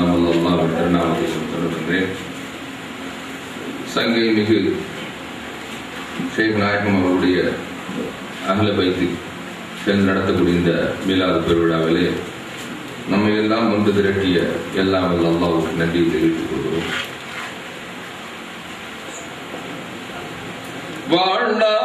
அல்லாஹ் திருநாமத்தை சொல்லுகின்றேன். சங்கை மிகு ஷேக் நாயகம் அவருடைய அகல பைத்தி சென்று நடத்தக்கூடிய இந்த மீலாது பெருவிழாவிலே நம்மை எல்லாம் ஒன்று திரட்டிய எல்லாம் அல்லாவுக்கு நன்றி தெரிவித்துக் கொள்கிறோம். வாழ்நாளெல்லாம்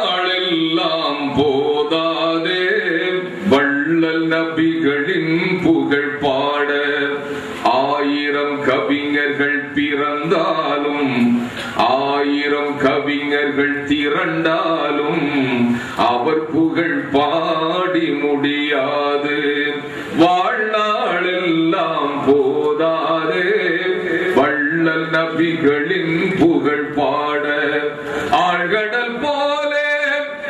திரண்டாலும் அவர் புகழ் பாடி முடியாது. வாழ்நாளெல்லாம் போதாது. வள்ளல் நபிகளின் புகழ் பாட ஆழ்கடல் போல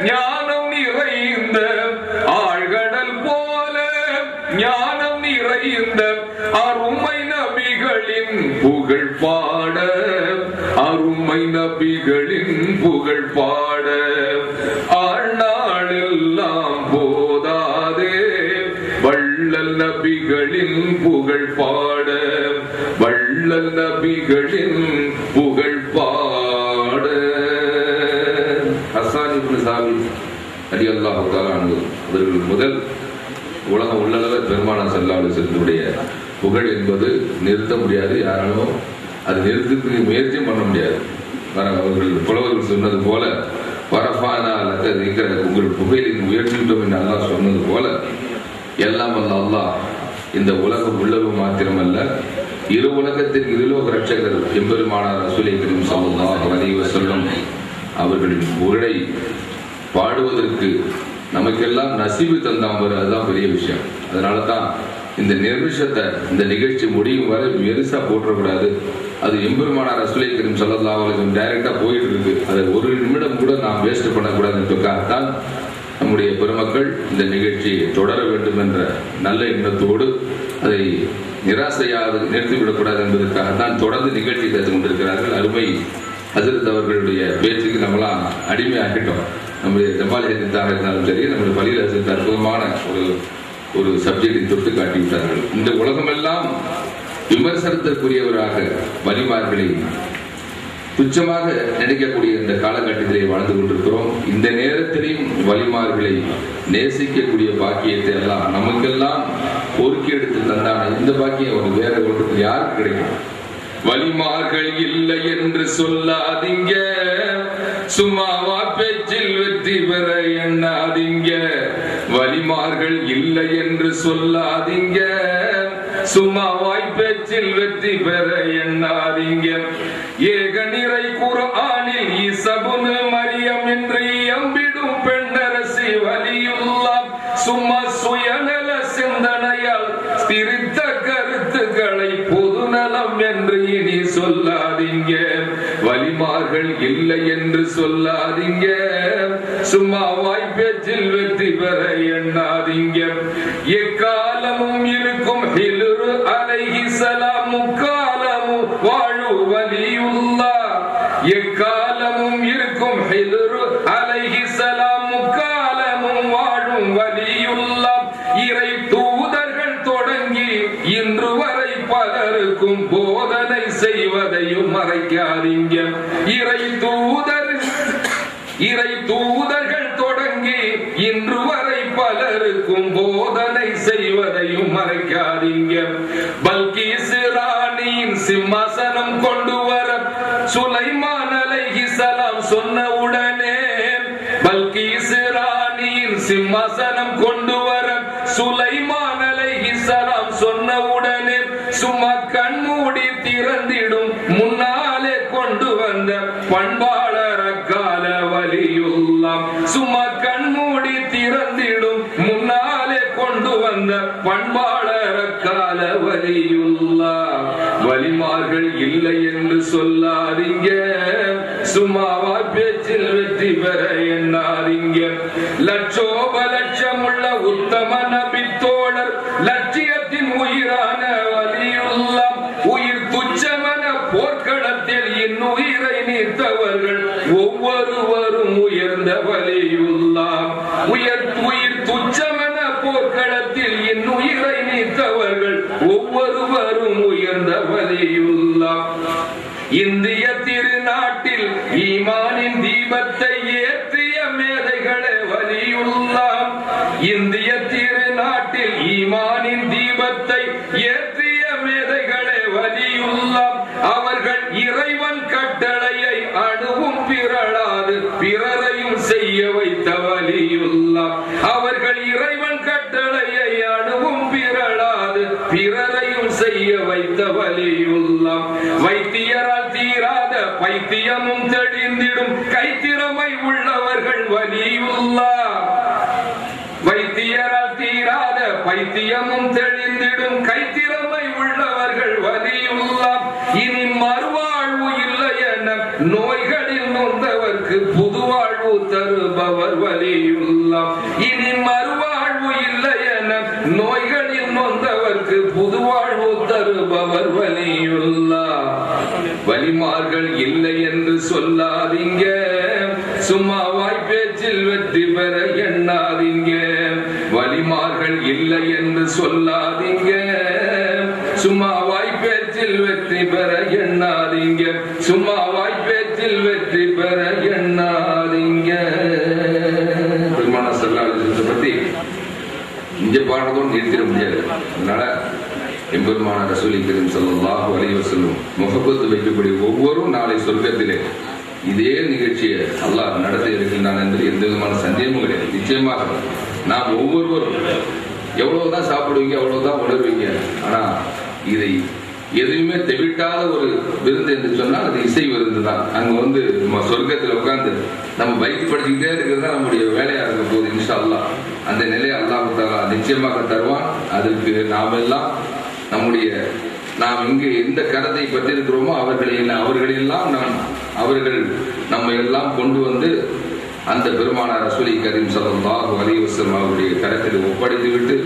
ஞானம் நிறைந்த ஆழ்கடல் போல ஞானம் நிறைந்த அருமை நபிகளின் புகழ் பாட அருமை நபிகளின் புகழ் பாட. ஆழ்நாளெல்லாம் போதாதே. வள்ளல் நபிகளின் புகழ் பாட. வள்ளல் நபிகளின் புகழ் பாட. ஹசான் இப்னு சாபித் அலி அவர்கள் முதல் உலகம் உள்ளளவில் பெருமானா செல்லாடு செல்லுடைய புகழ் என்பது நிறுத்த முடியாது. யாராலும் அது நிறுத்தத்துக்கு முயற்சியும் பண்ண முடியாது. வர அவர்கள் புலவர்கள் சொன்னது போல வரஃபானா அல்லது இருக்கிற உங்கள் புகழின் முயற்சிட்டோம் என்று அல்லாஹ் சொன்னது போல எல்லாம் அல்ல அல்லாஹ் இந்த உலகம் உள்ளவு மாத்திரமல்ல இரு உலகத்தின் இருலோக ரட்சகர் எம்பெருமானார் ரசூலை கரீம் வரைவ சொல்லும் அவர்களின் உரை பாடுவதற்கு நமக்கெல்லாம் நசீபு தந்தாம்பர் அதுதான் பெரிய விஷயம். அதனால தான் இந்த நிர்மிஷத்தை இந்த நிகழ்ச்சி முடியும் வரை மெருசாக போற்றக்கூடாது. அது எம்பெருமானார் ரசுலை கரீம் ஸல்லல்லாஹு அலைஹி வஸல்லம் டைரக்டா போயிட்டு இருக்கு அதை ஒரு நிமிடம் கூட நாம் வேஸ்ட் பண்ணக்கூடாதுன்றதுக்காகத்தான் நம்முடைய பெருமக்கள் இந்த நிகழ்ச்சியை தொடர வேண்டும் என்ற நல்ல எண்ணத்தோடு அதை நிராசையாது நிறுத்திவிடக்கூடாது என்பதற்காகத்தான் தொடர்ந்து நிகழ்ச்சி தந்து கொண்டிருக்கிறார்கள். அருமை ஹசரத் அவர்களுடைய பேச்சுக்கு நம்மளாம் அடிமையாகிட்டோம். நம்முடைய ஜமால் ஹெதித்தாக இருந்தாலும் சரி நம்முடைய பள்ளியில் ஹசரத் அற்புதமான ஒரு ஒரு சப்ஜெக்டை தொட்டு காட்டிவிட்டார்கள். இந்த உலகமெல்லாம் விமர்சனத்திற்குரியவராக வலிமார்களை துச்சமாக நினைக்கக்கூடிய இந்த காலகட்டத்திலே வாழ்ந்து கொண்டிருக்கிறோம். இந்த நேரத்திலையும் வழிமார்களை நேசிக்கக்கூடிய பாக்கியத்தை எல்லாம் நமக்கெல்லாம் பொறுக்கி எடுத்து தந்தான. இந்த பாக்கியம் ஒரு வேற உலகத்தில் யாருக்கு கிடைக்கும் வழிமார்கள் இல்லை என்று சொல்லாதீங்க. சும்மாவா பேச்சில் வெற்றி பெற எண்ணாதீங்க. வழிமார்கள் இல்லை என்று சொல்லாதீங்க. சும்மா பேச்சில் வெற்றி பெற எண்ணாதீங்க. ஏக நிறை குரானில் இசபுனு மரியம் என்று எம்பிடும் பெண்ணரசி வலியுல்லா சும்மா சுயநல சிந்தனையால் திரித்த கருத்துக்களை பொதுநலம் என்று இனி சொல்லாதீங்க. வலிமார்கள் இல்லை என்று சொல்லாதீங்க. சும்மா வாய்ப்பேச்சில் வெற்றி பெற எண்ணாதீங்க. எக்காலமும் இருக்கும் அலைஹி சலாம் முக்காலமும் வாழு வலியுல்லா. எக்காலமும் இருக்கும் ஹிதுரு. அலைஹி சலாம் முக்காலமும் வாழும் வலியுல்லா. இறை தூதர்கள் தொடங்கி இன்று வரை பலருக்கும் போதனை செய்வதையும் மறைக்காதீங்க. இறை தூதர் இறை தூதர்கள் தொடங்கி இன்று வரை பலருக்கும் போதனை செய்வதையும் மறைக்காதீங்க. பல்கி சிராணியின் சிம்மாசனம் கொண்டு வர சுலைமான் அலைஹிசலாம் சொன்ன உடனே பல்கி சிராணியின் சிம்மாசனம் கொண்டு வர சுலைமான் அலைஹிசலாம் சொன்ன உடனே சும்மா கண்மூடி திறந்திடும் முன்னாலே கொண்டு வந்த பண்பாளர கால வலியுல்லாம் சும்மா உத்தம நபி தோழர் லட்சியத்தின் உயிரான வலியுள்ளம். உயிர் துச்சமன போர்க்களத்தில் இன்னுயிரை நீத்தவர்கள் ஒவ்வொருவரும் உயர்ந்தவர். வலியுள்ளம். வைத்தியரால் தீராத பைத்தியமும் தெளிந்திடும். கைத்திறமை உள்ளவர்கள் வலியுல்லா வைத்தியரால் தீராத பைத்தியமும் தெளிந்திடும். கைத்திறமை உள்ளவர்கள் வலியுள்ளா இனி மறுவாழ்வு இல்லை என நோய்களில் நொந்தவர்க்கு புதுவாழ்வு தருபவர் வலியுள்ளா இனி மறுவாழ்வு இல்லை என நோய் நொந்தவர்க்கு புதுவாழ்வு தருபவர் வலியுள்ளா வலிமார்கள் இல்லை என்று சொல்லாதீங்க சும்மா வாய்ப்பேச்சில் வெற்றி பெற எண்ணாதீங்க. வலிமார்கள் இல்லை என்று சொல்லாதீங்க. சும்மா வாய்ப்பேச்சில் வெற்றி பெற எண்ணாதீங்க. சும்மா வாய்ப்பேச்சில் வெற்றி பெற எண்ணாதீங்க. பெருமான செல்லாத பத்தி இங்க பாடுறதும் நிறுத்திட முடியாது. அதனால எம்பெருமான ரசூலி கரீம் ஸல்லல்லாஹு அலைஹி முகப்பத்து வைக்கக்கூடிய ஒவ்வொரும் நாளை சொர்க்கத்திலே இதே நிகழ்ச்சியை அல்லாஹ் நடத்த இருக்கின்றான் என்று எந்த விதமான சந்தேகமும் கிடையாது. நிச்சயமாக நாம் ஒவ்வொருவரும் எவ்வளவுதான் சாப்பிடுவீங்க அவ்வளவுதான் உணர்வீங்க. ஆனா இதை எதுவுமே தெவிட்டாத ஒரு விருந்து என்று சொன்னால் அது இசை விருந்து தான். அங்க வந்து நம்ம சொர்க்கத்தில் உட்காந்து நம்ம பைக் படிச்சுக்கிட்டே இருக்கிறது தான் நம்முடைய வேலையா இருக்க போது இன்ஷா அல்லா அந்த நிலையை அல்லாஹ் நிச்சயமாக தருவான். அதற்கு நாம் எல்லாம் நம்முடைய நாம் இங்கு எந்த கரத்தை பற்றிருக்கிறோமோ அவர்களை அவர்களையெல்லாம் நாம் அவர்கள் நம்ம எல்லாம் கொண்டு வந்து அந்த பெருமானார் ரசூலி கரீம் ஸல்லல்லாஹு அலைஹி அவருடைய கரத்தில் ஒப்படைத்து விட்டு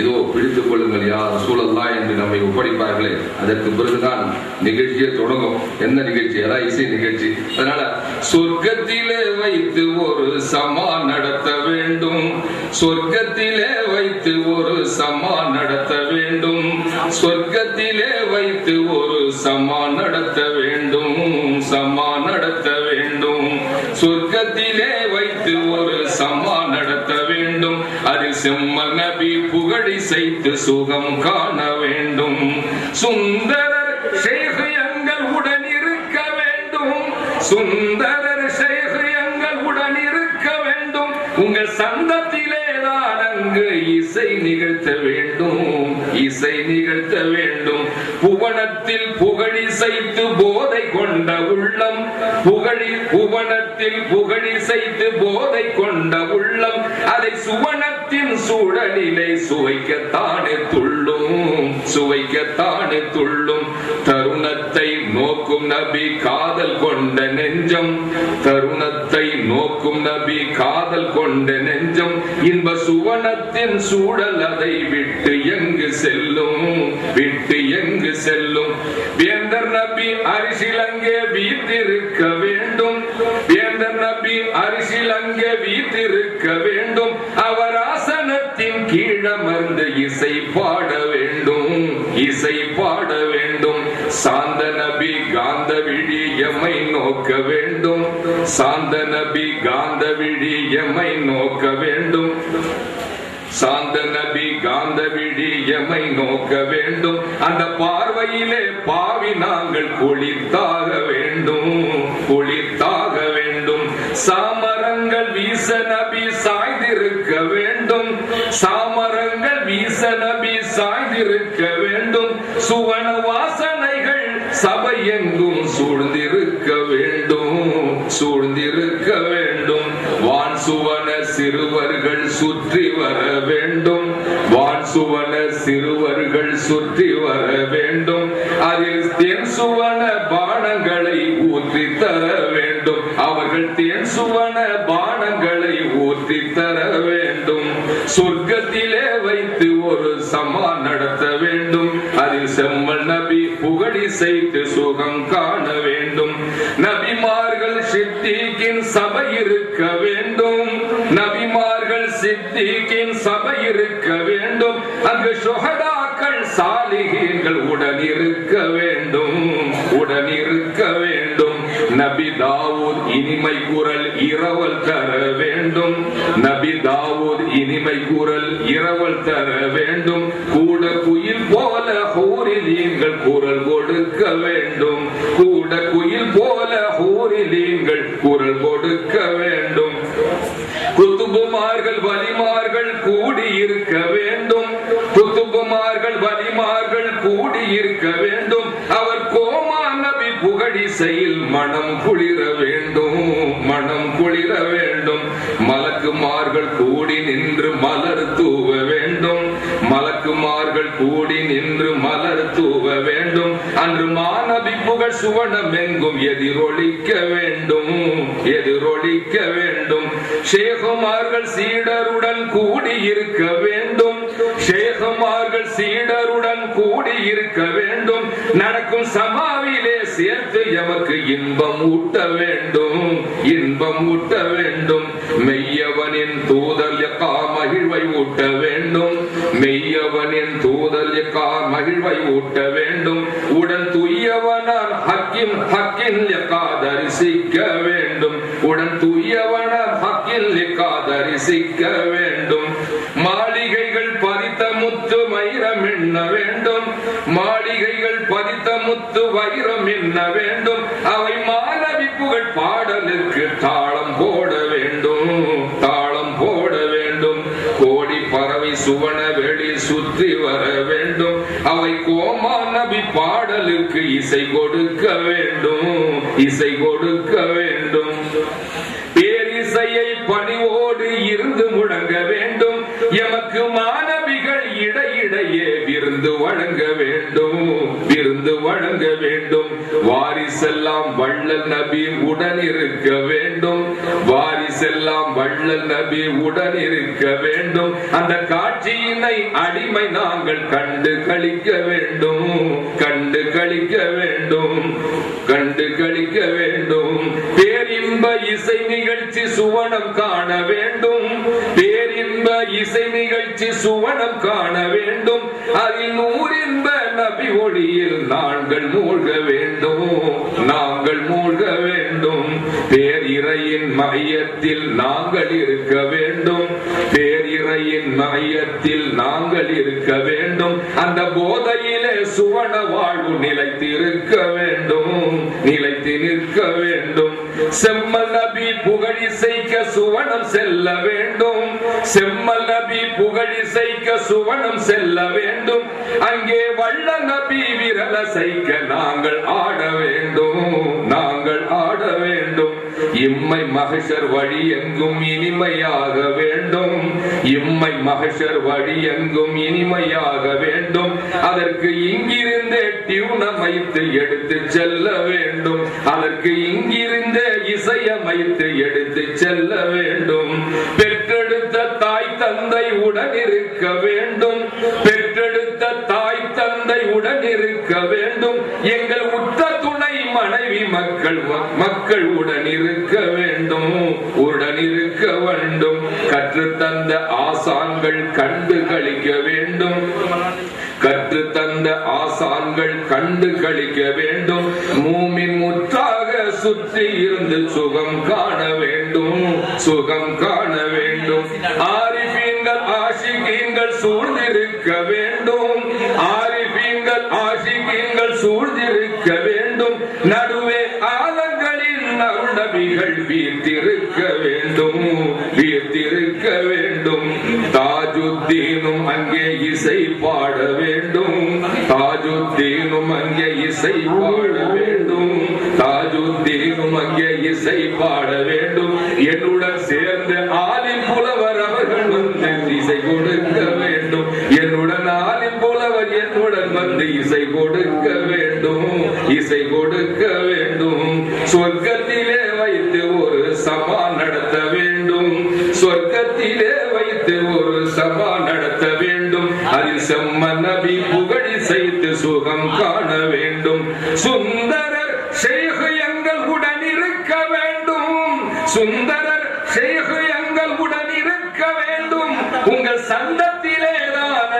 இதோ பிடித்துக் கொள்ளுங்கள் யா சூழல்லா என்று நம்மை ஒப்படைப்பார்களே. அதற்கு பிறகுதான் நிகழ்ச்சியே தொடங்கும். என்ன நிகழ்ச்சி? அதான் இசை நிகழ்ச்சி. அதனால சொர்க்கத்திலே வைத்து ஒரு சமா நடத்த வேண்டும். சொர்க்கத்திலே வைத்து ஒரு சமா நடத்த வேண்டும். சொர்க்கத்திலே வைத்து ஒரு சமா நடத்த வேண்டும். சமா நடத்த வேண்டும். சொர்க்கத்திலே வைத்து ஒரு சமா நடத்த வேண்டும். அதில் செம்மல் நபி புகழி செய்து சுகம் காண வேண்டும். சுந்தரர் ஷேக் சுந்தரர் ஷேக் எங்கள் உடன் இருக்க வேண்டும். உங்கள் சந்தத்திலே தான் அங்கு இசை நிகழ்த்த வேண்டும். இசை நிகழ்த்த வேண்டும். புவனத்தில் புகழிசைத்து போதை கொண்ட உள்ளம். புகழி புவனத்தில் புகழிசைத்து போதை கொண்ட உள்ளம். அதை சுவனத்தின் சூழலிலே சுவைக்கத்தானே துள்ளும். சுவைக்கத்தானே துள்ளும். தருணத்தை நபி காதல் கொண்ட நெஞ்சம் தருணத்தை நோக்கும் நபி காதல் கொண்ட நெஞ்சம் இன்ப சுவனத்தின் சூழல் அதை விட்டு எங்கு செல்லும்? விட்டு எங்கு செல்லும்? வேந்தர் நபி அரிசில் அங்கே வீத்திருக்க வேண்டும். வேந்தர் நபி அரிசில் அங்கே வீத்திருக்க வேண்டும். அவர் ஆசனத்தின் கீழமர்ந்து இசை பாட வேண்டும். இசை பாட வேண்டும். சாந்த நபி காந்த விழி எம்மை நோக்க வேண்டும். சாந்த நபி காந்த விழி எம்மை நோக்க வேண்டும். சாந்த நபி காந்த விழி எமை நோக்க வேண்டும். அந்த பார்வையிலே பாவி நாங்கள் குளித்தாக வேண்டும். குளித்தாக வேண்டும். சாமரங்கள் வீச நபி சாய்ந்திருக்க வேண்டும். சாமரங்கள் வீச நபி சாய்ந்திருக்க வேண்டும். சுவனவாச எங்கும் சூழ்ந்திருக்க வேண்டும் சூழ்ந்திருக்க வேண்டும். வான் சுவன சிறுவர்கள் சுற்றி வர வேண்டும். வான் சுவன சிறுவர்கள் சுற்றி வர வேண்டும். அதில் தென் சுவன பானங்களை ஊற்றி தர வேண்டும். அவர்கள் தென் சுவன பானங்களை ஊற்றி தர வேண்டும். சொர்க்கத்திலே வைத்து ஒரு சமான புகழிசைத்து சுகம் காண வேண்டும். நபிமார்கள் சித்திக்கின் சபை இருக்க வேண்டும். நபிமார்கள் சித்திக்கின் சபை இருக்க வேண்டும். அங்கு சுகதாக்கள் சாலிகீன்கள் உடன் இருக்க வேண்டும். உடன் இருக்க வேண்டும். நபி தாவூத் இனிமை குரல் இரவல் தர வேண்டும். நபி தாவூத் இனிமை குரல் இரவல் தர வேண்டும். கூட குயில் போல ஹூரில் நீங்கள் கூற கொடுக்க வேண்டும். கூட குயில் போல ஹூரிலீன்கள் குரல் கொடுக்க வேண்டும். குத்துபுமார்கள் வலிமார்கள் கூடியிருக்க வேண்டும். குத்துபுமார்கள் வலிமார்கள் கூடியிருக்க வேண்டும். அவர் கோமா நபி புகழிசையில் மனம் குளிர வேண்டும். மனம் குளிர வேண்டும். மலக்குமார்கள் கூடி நின்று மலர் தூவ அன்று மாநபி புகழ் சுவனம் எங்கும் எதிரொலிக்க வேண்டும் எதிரொலிக்க வேண்டும். சேகுமார்கள் சீடருடன் கூடியிருக்க வேண்டும். ஷேகுமார்கள் சீடருடன் கூடி இருக்க வேண்டும். நடக்கும் சமாவிலே சேர்த்து எமக்கு இன்பம் ஊட்ட வேண்டும். இன்பம் ஊட்ட வேண்டும். மெய்யவனின் தூதல் யக்கா மகிழ்வை ஊட்ட வேண்டும். மெய்யவனின் தூதல் யக்கா மகிழ்வை ஊட்ட வேண்டும். உடன் துய்யவனான் ஹக்கிம் ஹக்கின் யக்கா தரிசிக்க வேண்டும். உடன் துய்யவனான் ஹக்கின் யக்கா தரிசிக்க வேண்டும் மாளிகைகள் பதித்த முத்து வைரம் எண்ண வேண்டும்? மாளிகைகள் பதித்த முத்து வைரம் எண்ண வேண்டும்? அவை மாணவி புகழ் பாடலுக்கு தாளம் போட வேண்டும். தாளம் போட வேண்டும். கோடி பறவை சுவன வெளி சுற்றி வர வேண்டும். அவை கோமா நபி பாடலுக்கு இசை கொடுக்க வேண்டும். இசை கொடுக்க வேண்டும் விருந்து வழங்க வேண்டும் விருந்து வழங்க வேண்டும். வாரிசெல்லாம் வள்ளல் நபி உடன் இருக்க வேண்டும். வாரிசெல்லாம் வள்ளல் நபி உடன் இருக்க வேண்டும். அந்த காட்சியினை அடிமை நாங்கள் கண்டு கழிக்க வேண்டும். கண்டு கழிக்க வேண்டும். கண்டு கழிக்க வேண்டும். பேரின்ப இசை நிகழ்ச்சி சுவனம் காண வேண்டும். பேரின்ப இசை நிகழ்ச்சி சுவனம் காண வேண்டும். அதில் நூறின்ப நபி ஒளியில் நாங்கள் மூழ்க வேண்டும். நாங்கள் மூழ்க வேண்டும். பேரிரையின் மையத்தில் நாங்கள் இருக்க வேண்டும். பேரிரையின் மையத்தில் நாங்கள் இருக்க வேண்டும். அந்த போதையிலே சுவன வாழ்வு நிலைத்திருக்க வேண்டும். நிலைத்து நிற்க வேண்டும். செம்மல் நபி புகழிசைக்க சுவனம் செல்ல வேண்டும். செம்மல் நபி புகழிசைக்க சுவனம் செல்ல வேண்டும். அங்கே வள்ள நபி விரல சைக்க நாங்கள் ஆட வேண்டும். நாங்கள் ஆட வேண்டும். இம்மை மகசர் வழி எங்கும் இனிமையாக வேண்டும். இம்மை மகசர் வழி எங்கும் இனிமையாக வேண்டும். அதற்கு இங்கிருந்தே டியூனமைத்து எடுத்து செல்ல வேண்டும். அதற்கு இங்கிருந்தே இசையமைத்து எடுத்து செல்ல வேண்டும் பெற்றெடுத்த தாய் தந்தை உடன் இருக்க வேண்டும் பெற்றெடுத்த தாய் தந்தை உடன் இருக்க வேண்டும் எங்கள் உத்த துணை மனைவி மக்கள் மக்கள் உடன் இருக்க வேண்டும். உடன் இருக்க வேண்டும் கற்றுத்தந்த ஆசான்கள் கண்டு கழிக்க வேண்டும். கற்று தந்த ஆசான்கள் கண்டு கழிக்க வேண்டும். மூமின் முற்றாக சுற்றி இருந்து சுகம் காண வேண்டும். சுகம் காண வேண்டும். ஆறு சூழ்ந்திருக்க வேண்டும் ஆரிபீங்கள் ஆசிபீங்கள் சூழ்ந்திருக்க வேண்டும் நடுவே ஆலங்களின் அருணபிகள் வீர்த்திருக்க வேண்டும் வீர்த்திருக்க வேண்டும் தாஜுத்தீனும் அங்கே இசை பாட வேண்டும் தாஜுத்தீனும் அங்கே இசை பாட வேண்டும் தாஜுத்தீனும் அங்கே இசை பாட வேண்டும் என்னுடன் சே ஆலிம் புலவர் அவர்கள் வந்து இசை கொடுக்க வேண்டும் என்னுடன் ஆலிம் புலவர் என்னுடன் வந்து இசை கொடுக்க வேண்டும் இசை கொடுக்க வேண்டும். சொர்க்கத்திலே வைத்து ஒரு சபா நடத்த வேண்டும். சொர்க்கத்திலே வைத்து ஒரு சபா நடத்த வேண்டும். அதில் செம்ம நபி புகழி செய்து சுகம் காண வேண்டும். சுந்தரர் ஷேகு எங்கள் உடன் இருக்க வேண்டும். சுந்தரர் ஷேகு எங்கள் உடன் இருக்க வேண்டும். உங்கள் சந்தத்தில்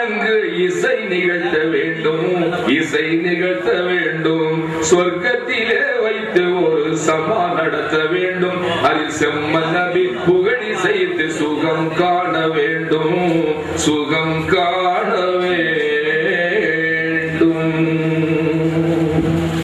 அங்கு இசை நிகழ்த்த வேண்டும். இசை நிகழ்த்த வேண்டும். சொர்க்கத்திலே வைத்து ஒரு சபா நடத்த வேண்டும். அதில் செம்ம நபி புகழி செய்து சுகம் காண வேண்டும். சுகம் காண வேண்டும்